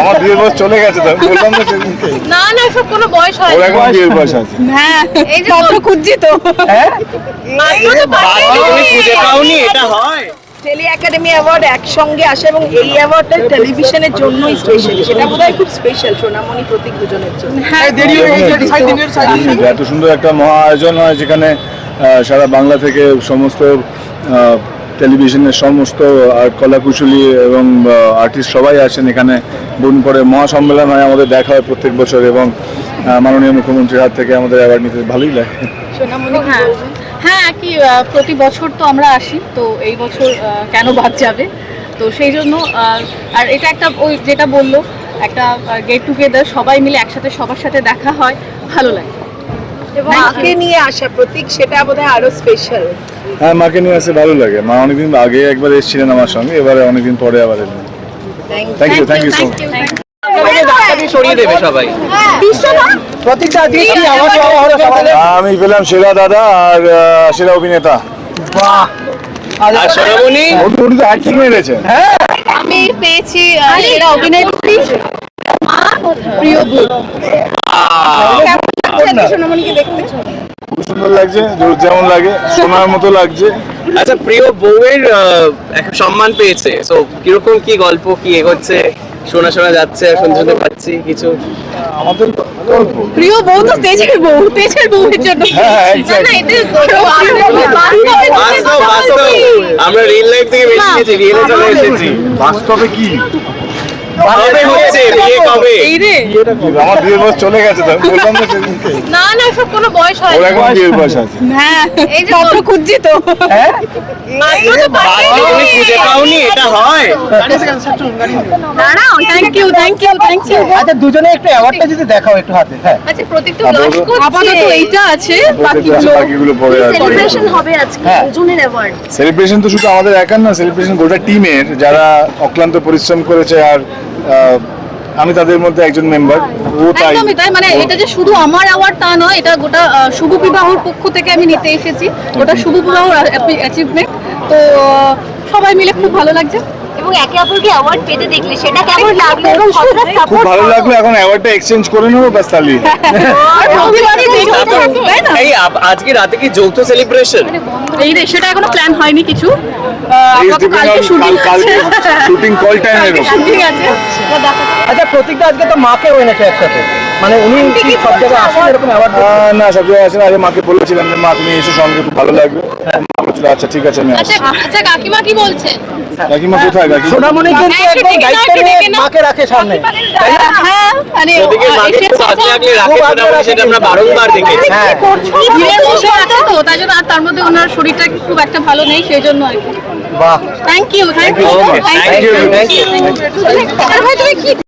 আমার বিয়ের বয়স চলে গেছে তো বললাম না সেদিনকে। না না সব কোনো বয়স হয় ওর না। এখন বিয়ের বয়স আছে। হ্যাঁ এই যে পত্র খুঁজছি তো। মাত্র তো পাঠিয়ে তুমি দিয়েছি। খুঁজে পাওনি এটা হয়। টেলি একাডেমি অ্যাওয়ার্ড একসঙ্গে আসে এবং এই অ্যাওয়ার্ডটা টেলিভিশনের জন্যই স্পেশাল সেটা বোধহয় খুব স্পেশাল সোনামণি প্রতীক দুজনের জন্য। হ্যাঁ এত সুন্দর একটা মহা আয়োজন হয় যেখানে সারা বাংলা থেকে সমস্ত আহ, টেলিভিশনের সমস্ত আর্ট কলাকুশলী এবং আর্টিস্ট সবাই আসেন এখানে। বোন পরে মহাসম্মেলন হয় আমাদের দেখা হয় প্রত্যেক বছর এবং মাননীয় মুখ্যমন্ত্রীর হাত থেকে আমাদের অ্যাওয়ার্ড নিতে ভালোই লাগে। কি হ্যাঁ হ্যাঁ একই প্রতি বছর তো আমরা আসি তো এই বছর কেন বাদ যাবে? তো সেই জন্য আর এটা একটা ওই যেটা বলল একটা গেট টুগেদার সবাই মিলে একসাথে সবার সাথে দেখা হয় ভালো লাগে। এবং মাকে নিয়ে আসা প্রতীক সেটা বোধহয় আরও স্পেশাল হ্যাঁ মাকে নিয়ে আসতে ভালো লাগে। মা অনেকদিন আগে একবার এসেছিলেন আমার সঙ্গে এবারে অনেকদিন পরে আবার এলেন। Thank you thank you so much আমি পেলাম সেরা দাদা আর সেরা অভিনেতা। বাহ। আর সোনামণি ওটা তো অ্যাক্টিং মেরেছে। আমি পেয়েছি সেরা অভিনেত্রী? প্রিয় বোন সোনামণিকে দেখতে? খুব সুন্দর লাগছে যেমন লাগে সোনার মতো লাগছে। আচ্ছা প্রিয় বউয়ের সম্মান পেয়েছে। তো কীরকম কি গল্প কি এগোচ্ছে? শোনা শোনা যাচ্ছে আর শুনতে শুনতে পাচ্ছি কিছু। আমাদের গল্প। প্রিয় বউ তো তেজের বউ তেজের বউয়ের জন্য। হ্যাঁ, আমরা রিয়েল লাইফ থেকে বেরিয়ে গেছি রিয়েলে চলে এসেছি বাস্তবে কি? কবে হচ্ছে? বিয়ে কবে? এই রে। আমার বিয়ের বয়স চলে গেছে তো বললাম না সেদিনকে। না না সব কোনো বয়স হয় ওর এখন বিয়ের বয়স আছে। হ্যাঁ এই যে পত্র খুঁজছি তো। হ্যাঁ? মাত্র তো পাঠিয়ে পাওনি এটা হয়। দাঁড়াও thank you thank you thank you আচ্ছা দুজনে একটু অ্যাওয়ার্ডটা যদি দেখাও একটু হাতে হ্যাঁ। আচ্ছা প্রতীক তো বলব। করছে। আপাতত এইটা আছে বাকিগুলো বাকিগুলো পরে সেলিব্রেশন হবে আজকে হ্যাঁ। দুজনের অ্যাওয়ার্ড সেলিব্রেশন তো শুধু আমাদের একার না সেলিব্রেশন গোটা টিমের যারা অক্লান্ত পরিশ্রম করেছে আর আহ, আমি তাদের মধ্যে একজন মেম্বার ও তাই। একদমই তাই মানে এটা যে শুধু আমার অ্যাওয়ার্ড তা নয় এটা গোটা শুভ বিবাহর পক্ষ থেকে আমি নিতে এসেছি। ওটা শুভ বিবাহর অ্যাচিভমেন্ট তো সবাই মিলে খুব ভালো লাগছে। এবং একে অপরকে অ্যাওয়ার্ড পেতে দেখলে সেটা কেমন লাগল? এবং কতটা খুব ভালো লাগল এখন অ্যাওয়ার্ডটা এক্সচেঞ্জ করে নেব ব্যাস তাহলে তো, তাই না? এই আজকে রাতে কি যৌথ সেলিব্রেশন এই রে সেটা এখনও প্ল্যান হয়নি কিছু। আপাতত কালকে শুটিং আছে। শুটিং কল টাইম শুটিং আছে। আচ্ছা প্রতীকটা আজকে তো মাকে এনেছে একসাথে? মানে উনি কি সব জায়গায় আসেন এরকম অ্যাওয়ার্ড না সব জায়গায় আসেন। আগে মাকে বলেছিলাম যে মা তুমি এসো সঙ্গে খুব ভালো লাগবে। মা বলছিল আচ্ছা ঠিক আছে আমি আচ্ছা আচ্ছা কাকিমা কি বলছেন কাকিমা কোথায় কাকিমা? সোনামণি কিন্তু একদম দায়িত্ব নিয়ে মাকে রাখে সামনে। হ্যাঁ মানে ওদিকে মাকে এসেছে খুব আগলে আগলে রাখে সোনামণি সেটা আমরা বারংবার দেখেছি। হ্যাঁ। বসে তো তাই জন্য আর তার মধ্যে ওনার শরীরটা খুব একটা ভালো নেই সেই জন্য আর কি। বাহ। Thank you thank you. আরে ভাই তুমি কি